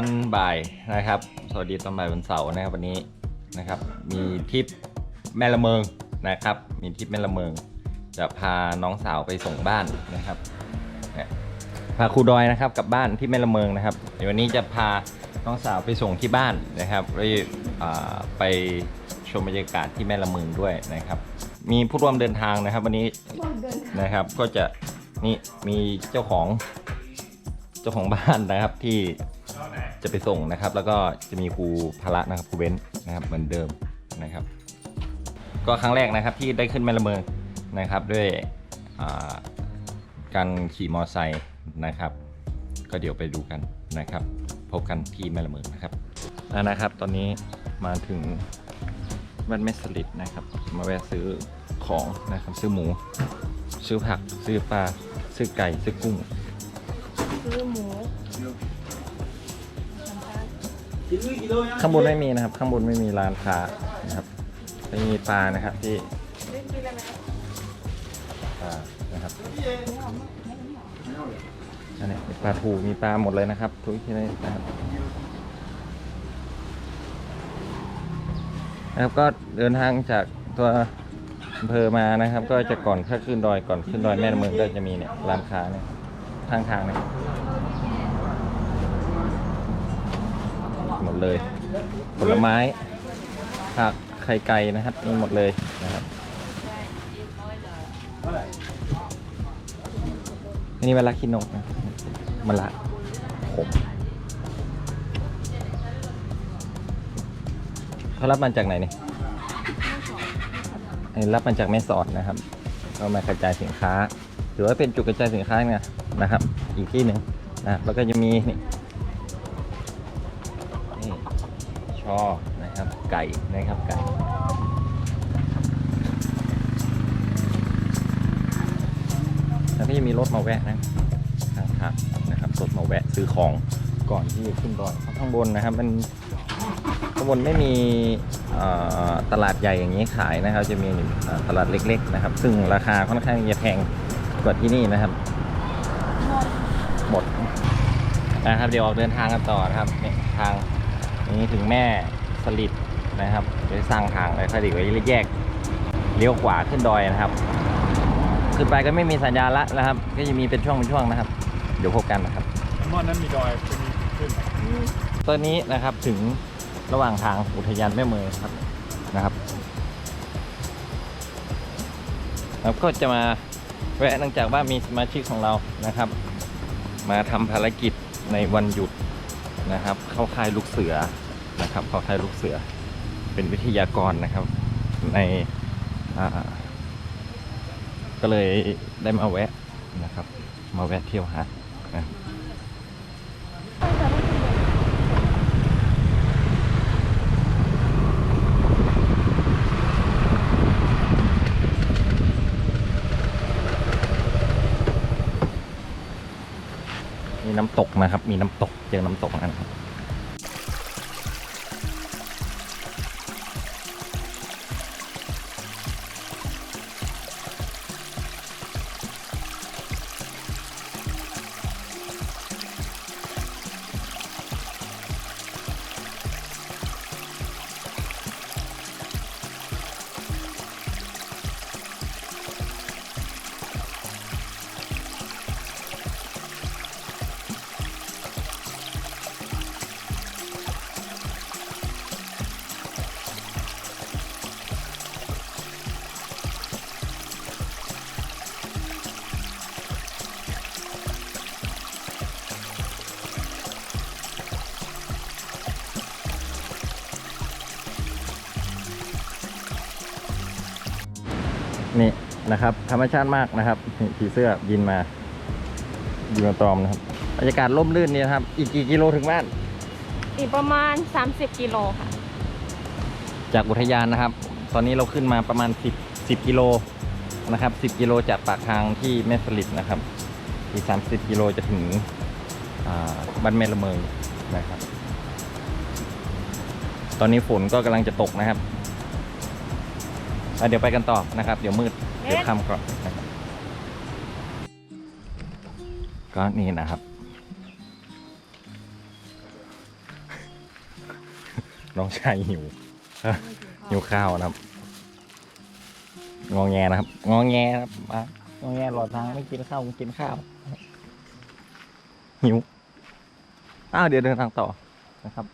ตอนบ่ายนะครับ สวัสดีตอนบ่ายวันเสาร์นะครับวันนี้นะครับ มีทริปแม่ละเมิงนะครับ มีทริปแม่ละเมิง จะพาน้องสาวไปส่งบ้านนะครับเนี่ยพาครูดอยนะครับกลับบ้านที่แม่ละเมิงนะครับเดี๋ยววันนี้จะพาน้องสาวไปส่งที่บ้านนะครับไปไปชมบรรยากาศที่แม่ละเมิงด้วยนะครับ มีผู้ร่วมเดินทางนะครับ วันนี้นะครับก็จะนี่มีเจ้าของเจ้าของบ้านนะครับที่ จะไปส่งนะครับ แล้วก็จะมีครูพละนะครับครูเบ้นนะครับเหมือนเดิมนะครับ ก็ครั้งแรกนะครับที่ได้ขึ้นแม่ละเมอนะครับ ด้วยการขี่มอไซค์นะครับ ก็เดี๋ยวไปดูกันนะครับ พบกันที่แม่ละเมอนะครับนะครับ ตอนนี้มาถึงบ้านแม่สลิดนะครับ มาแวะซื้อของนะครับ ซื้อหมู ซื้อผัก ซื้อปลา ซื้อไก่ ซื้อกุ้ง ซื้อหมู ข้างบนไม่มีนะครับ ข้างบนไม่มีร้านค้านะครับไม่มีปลานะครับที่นะไรไหมปลานะครับอันนี้มีปลาทูมีปลาหมดเลยนะครับ ทุกที่นี่นะครับนะครับก็เดินทางจากตัวอำเภอมานะครับ ก็จะก่อนถ้าขึ้นดอยก่อนขึ้นดอยแม่เมืองก็จะมีเนี่ยร้านค้าเนี่ยทางทางเนี่ย เลย ผลไม้ผักไข่ไก่นะครับมีหมดเลยนะครับอันนี้มะละขี้นกนะมะละขมเขารับมาจากไหนเนี่ยรับมาจากแม่สอดนะครับก็มากระจายสินค้า ถือว่าเป็นจุดกระจายสินค้าเนี่ยนะครับ อีกที่หนึ่งนะแล้วก็จะมีนี่ อนะครับ ไก่นะครับไก่แล้วก็จะมีรถมาแวะนะข้างทางนะครับรถมาแวะซื้อของก่อนที่จะขึ้นดอยเพราะข้างบนนะครับ มันข้างบนไม่มีตลาดใหญ่อย่างนี้ขายนะครับ จะมีตลาดเล็ก ๆ นะครับ ซึ่งราคาค่อนข้างจะแพงกว่าที่นี่นะครับหมดนะครับเดี๋ยวออกเดินทางกันต่อนะครับทาง นี้ถึงแม่สลิดนะครับจะสร้างทางเลยคดีไว้แยกเลี้ยวขวาขึ้นดอยนะครับ ขึ้นไปก็ไม่มีสัญญาณละนะครับ ก็จะมีเป็นช่วงเป็นช่วงนะครับ เดี๋ยวพบกันนะครับมอนนั้นมีดอยจะมีขึ้นตอนนี้นะครับถึงระหว่างทางอุทยานแม่เมยครับนะครับแล้วก็จะมาแวะเนื่องจากว่ามีสมาชิกของเรานะครับ มาทำภารกิจในวันหยุด นะครับ เข้าค่ายลูกเสือนะครับ เข้าค่ายลูกเสือ เป็นวิทยากรนะครับ ในอ่าก็เลยได้มาแวะนะครับ มาแวะเที่ยวหาด มีน้ำตกนะครับ มีน้ำตกเจอน้ำตกนะครับ นี่นะครับ ธรรมชาติมากนะครับนี่ผีเสื้อบินมาบินมาตอมนะครับบรรยากาศร่มรื่นนี่นะครับ อีกกี่กิโลถึงบ้าน อีกประมาณ 30 กิโลค่ะ จากอุทยานนะครับ ตอนนี้เราขึ้นมาประมาณ 10 10กิโลนะครับ 10 กิโลจากปากทางที่แม่สลิดนะครับ อีก 30 กิโลจะถึงอ่าบ้านแม่ละเมงนะครับ ตอนนี้ฝนก็กำลังจะตกนะครับ อะเดี๋ยวไปกันต่อนะครับ เดี๋ยวมืด เดี๋ยวค่ำก่อนนะครับก็นี่นะครับ น้องชายหิวหิวข้าวนะครับ งองแงนะครับ งองแงนะครับมางองแงรอดทางไม่กินข้าวไม่กินข้าว หิว อ้าวเดี๋ยวเดินทางต่อนะครับ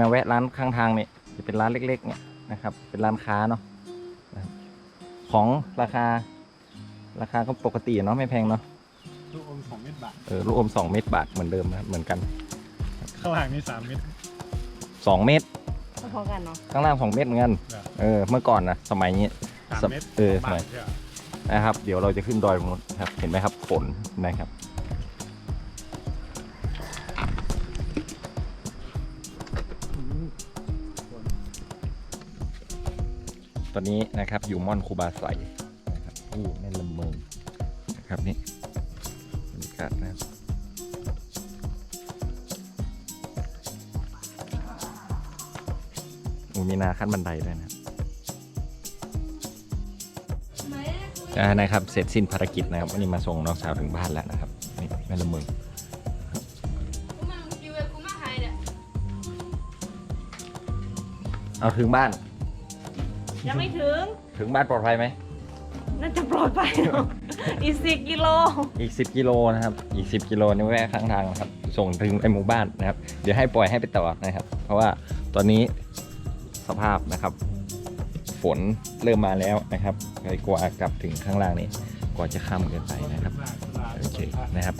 มาแวะร้านข้างทางนี่จะเป็นร้านเล็ก ๆ เนี่ยนะครับ เป็นร้านค้าเนาะ ของราคา ราคาก็ปกติเนาะไม่แพงเนาะลูกอมสองเม็ดบาทเออลูกอมสองเม็ดบาทเหมือนเดิมนะครับเหมือนกัน ข้างล่างนี่สามเม็ดสองเม็ดพอๆกันเนาะข้างล่างสองเม็ดเหมือนกันเหรอเออเมื่อก่อนนะสมัยนี้สามเม็ดเออสงบาหน่อยทใช่ไหมนะครับ เดี๋ยวเราจะขึ้นดอยตรงนู้นครับ เห็นไหมครับฝนนะครับ ตอนนี้นะครับอยู่ม่อนคูบาไซนะครับอู้แม่ลำเมิงนะครับนี่บรรยากาศนะครับอูมีนาขั้นบันไดด้วยนะครับอ่านะครับเสร็จสิ้นภารกิจนะครับวันนี้มาส่งน้องสาวถึงบ้านแล้วนะครับนี่แม่ลำเมิงกูมาอยู่กับกูมาไทยเนี่ยเอาถึงบ้าน ยังไม่ถึง ถึงบ้านปลอดภัยไหม น่าจะปลอดภัยเนาะอีกสิบกิโล อีก 10 กิโลนะครับ อีก 10 กิโลนี่แวะข้างทางนะครับ ส่งถึงไอหมู่บ้านนะครับ เดี๋ยวให้ปล่อยให้ไปต่อนะครับ เพราะว่าตอนนี้สภาพนะครับ ฝนเริ่มมาแล้วนะครับเลยกลัวกลับถึงข้างล่างนี่กว่าจะค่ำเกินไปนะครับ โอเคนะครับ